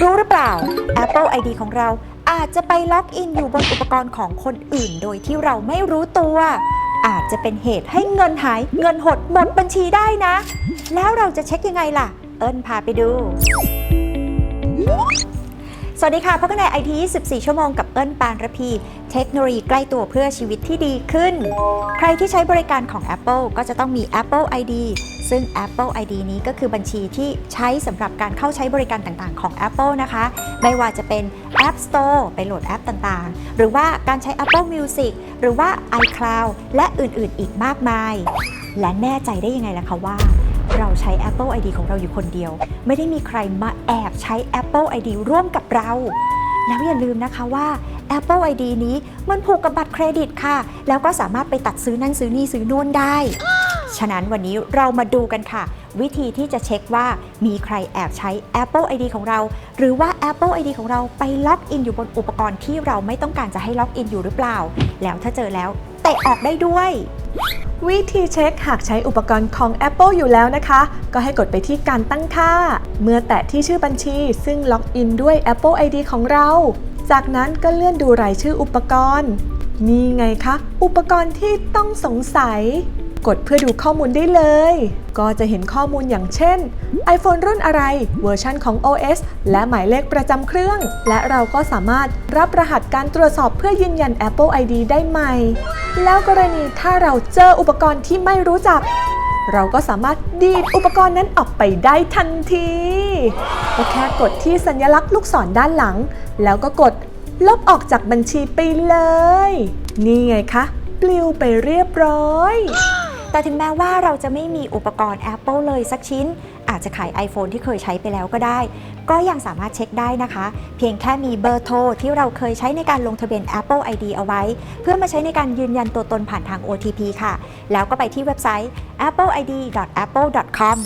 รู้หรือเปล่า Apple ID ของเราอาจจะไปล็อกอินอยู่บนอุปกรณ์ของคนอื่น โดยที่เราไม่รู้ตัว อาจจะเป็นเหตุให้เงินหายเงินหดหมดบัญชีได้นะ แล้วเราจะเช็คยังไงล่ะ เอิญพาไปดู สวัสดีค่ะพบกันในไอที24 ชั่วโมงกับเอิญปานระพี เทคโนโลยีใกล้ตัวเพื่อชีวิตที่ดีขึ้น ใครที่ใช้บริการของ Apple ก็จะต้องมี Apple ID ซึ่ง Apple ID นี้ก็คือบัญชีที่ใช้สำหรับการเข้าใช้บริการต่างๆของ Apple นะคะ ไม่ว่าจะเป็น App Store ไปโหลดแอปต่างๆ หรือว่าการใช้ Apple Music หรือว่า iCloud และอื่นๆ อีกมากมาย และแน่ใจได้ยังไงล่ะคะว่า เราใช้ Apple ID ของเราอยู่คนเดียว ไม่ได้มีใครมาแอบใช้ Apple ID ร่วมกับเรา แล้วอย่าลืมนะคะว่า Apple ID นี้มันผูกกับบัตรเครดิตค่ะ แล้วก็สามารถไปตัดซื้อนั่นซื้อนี่ซื้อนู่นได้ ฉะนั้นวันนี้เรามาดูกันค่ะ วิธีที่จะเช็คว่ามีใครแอบใช้ Apple ID ของเรา หรือว่า Apple ID ของเราไปล็อกอินอยู่บนอุปกรณ์ที่เราไม่ต้องการจะให้ล็อกอินอยู่หรือเปล่า แล้วถ้าเจอแล้วเตะออกได้ด้วย วิธีเช็คหากใช้อุปกรณ์ของ Apple อยู่แล้วนะคะ ก็ให้กดไปที่การตั้งค่า เมื่อแตะที่ชื่อบัญชี ซึ่งล็อกอินด้วย Apple ID ของเรา จากนั้นก็เลื่อนดูรายชื่ออุปกรณ์ นี่ไงคะ อุปกรณ์ที่ต้องสงสัย กดเพื่อดูข้อมูลได้เลย ก็จะเห็นข้อมูลอย่างเช่น iPhone รุ่นอะไร เวอร์ชันของ OS และหมายเลขประจำเครื่อง และเราก็สามารถรับรหัสการตรวจสอบเพื่อยืนยัน Apple ID ได้ใหม่ แล้วกรณีถ้าเราเจออุปกรณ์ที่ไม่รู้จัก เราก็สามารถดีดอุปกรณ์นั้นออกไปได้ทันทีก็แค่กดที่สัญลักษณ์ลูกศรด้านหลัง แล้วก็กดลบออกจากบัญชีไปเลย นี่ไงคะ ปลิวไปเรียบร้อย แต่ถึงแม้ว่าเราจะไม่มีอุปกรณ์ Apple เลยสักชิ้น อาจจะขาย iPhone ที่เคยใช้ไปแล้วก็ได้ ก็ยังสามารถเช็คได้นะคะ เพียงแค่มีเบอร์โทรที่เราเคยใช้ในการลงทะเบียน Apple ID เอาไว้ เพื่อมาใช้ในการยืนยันตัวตนผ่านทาง OTP ค่ะ แล้วก็ไปที่เว็บไซต์ appleid.apple.com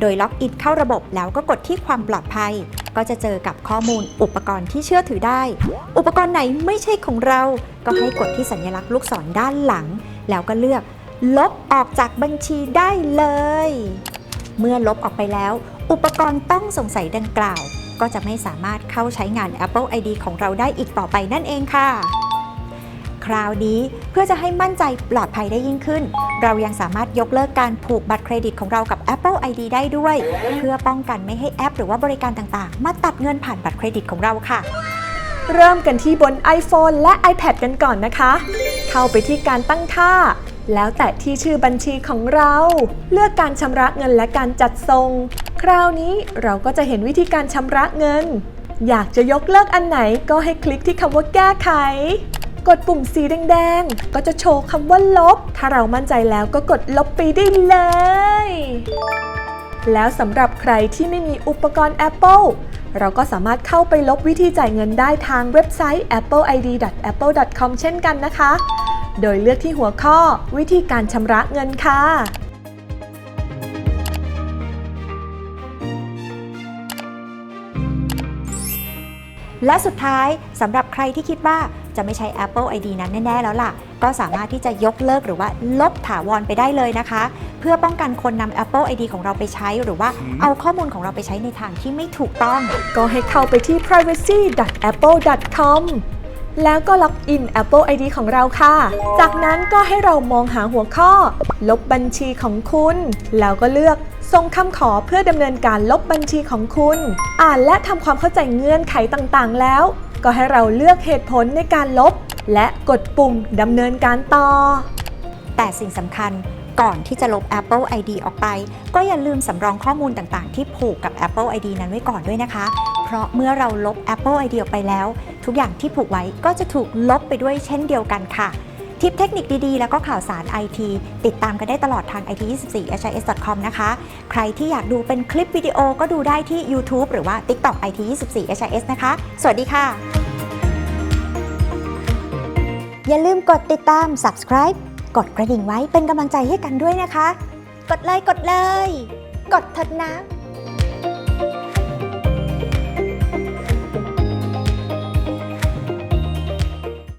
โดยล็อกอินเข้าระบบแล้วก็กดที่ความปลอดภัย ก็จะเจอกับข้อมูลอุปกรณ์ที่เชื่อถือได้ อุปกรณ์ไหนไม่ใช่ของเรา ก็ให้กดที่สัญลักษณ์ลูกศรด้านหลัง แล้วก็เลือก ลบออกจากบัญชีได้เลย เมื่อลบออกไปแล้ว อุปกรณ์ต้องสงสัยดังกล่าว ก็จะไม่สามารถเข้าใช้งาน Apple ID ของเราได้อีกต่อไปนั่นเองค่ะ คราวนี้เพื่อจะให้มั่นใจปลอดภัยได้ยิ่งขึ้น เรายังสามารถยกเลิกการผูกบัตรเครดิตของเรากับ Apple ID ได้ด้วย เพื่อป้องกันไม่ให้แอป หรือว่าบริการต่างๆ มาตัดเงินผ่านบัตรเครดิตของเราค่ะเริ่มกันที่บน iPhone และ iPad กันก่อนนะคะ เข้าไปที่การตั้งค่า แล้วแตะที่ชื่อบัญชีของเรา เลือกการชำระเงินและการจัดส่ง คราวนี้เราก็จะเห็นวิธีการชำระเงิน อยากจะยกเลิกอันไหนก็ให้คลิกที่คำว่าแก้ไข กดปุ่มสีแดงๆ ก็จะโชว์คำว่าลบ ถ้าเรามั่นใจแล้วก็กดลบไปได้เลย แล้วสำหรับใครที่ไม่มีอุปกรณ์ Apple เราก็สามารถเข้าไปลบวิธีจ่ายเงินได้ทางเว็บไซต์ appleid.apple.com เช่นกันนะคะ โดยเลือกที่หัวข้อ วิธีการชำระเงินค่ะและสุดท้ายสำหรับใครที่คิดว่าจะไม่ใช้ Apple ID นั้นแน่ ๆ แล้วล่ะ ก็สามารถที่จะยกเลิกหรือว่าลบถาวรไปได้เลยนะคะ เพื่อป้องกันคนนำ Apple ID ของเราไปใช้หรือว่าเอาข้อมูลของเราไปใช้ในทางที่ไม่ถูกต้อง ก็ให้เข้าไปที่ privacy.apple.com แล้วก็ล็อกอิน Apple ID ของเราค่ะ จากนั้นก็ให้เรามองหาหัวข้อ ลบบัญชีของคุณ แล้วก็เลือกส่งคำขอเพื่อดำเนินการลบบัญชีของคุณ อ่านและทำความเข้าใจเงื่อนไขต่างๆ แล้ว ก็ให้เราเลือกเหตุผลในการลบ และกดปุ่มดำเนินการต่อ แต่สิ่งสำคัญก่อนที่จะลบ Apple ID ออกไป ก็อย่าลืมสำรองข้อมูลต่างๆ ที่ผูกกับ Apple ID นั้นไว้ก่อนด้วยนะคะ เพราะเมื่อเราลบ Apple ID ออกไปแล้ว ทุกอย่างที่ผูกไว้ก็จะถูกลบไปด้วยเช่นเดียวกันค่ะ ทิปเทคนิคดีๆ แล้วก็ข่าวสาร IT ติดตามกันได้ตลอดทาง it24his.com นะคะ ใครที่อยากดูเป็นคลิปวิดีโอก็ดูได้ที่ YouTube หรือว่า TikTok it24his นะคะ สวัสดีค่ะ อย่าลืมกดติดตาม subscribe กดกระดิ่งไว้เป็นกำลังใจให้กันด้วยนะคะ กดเลยกดเลย กดเถิดนะ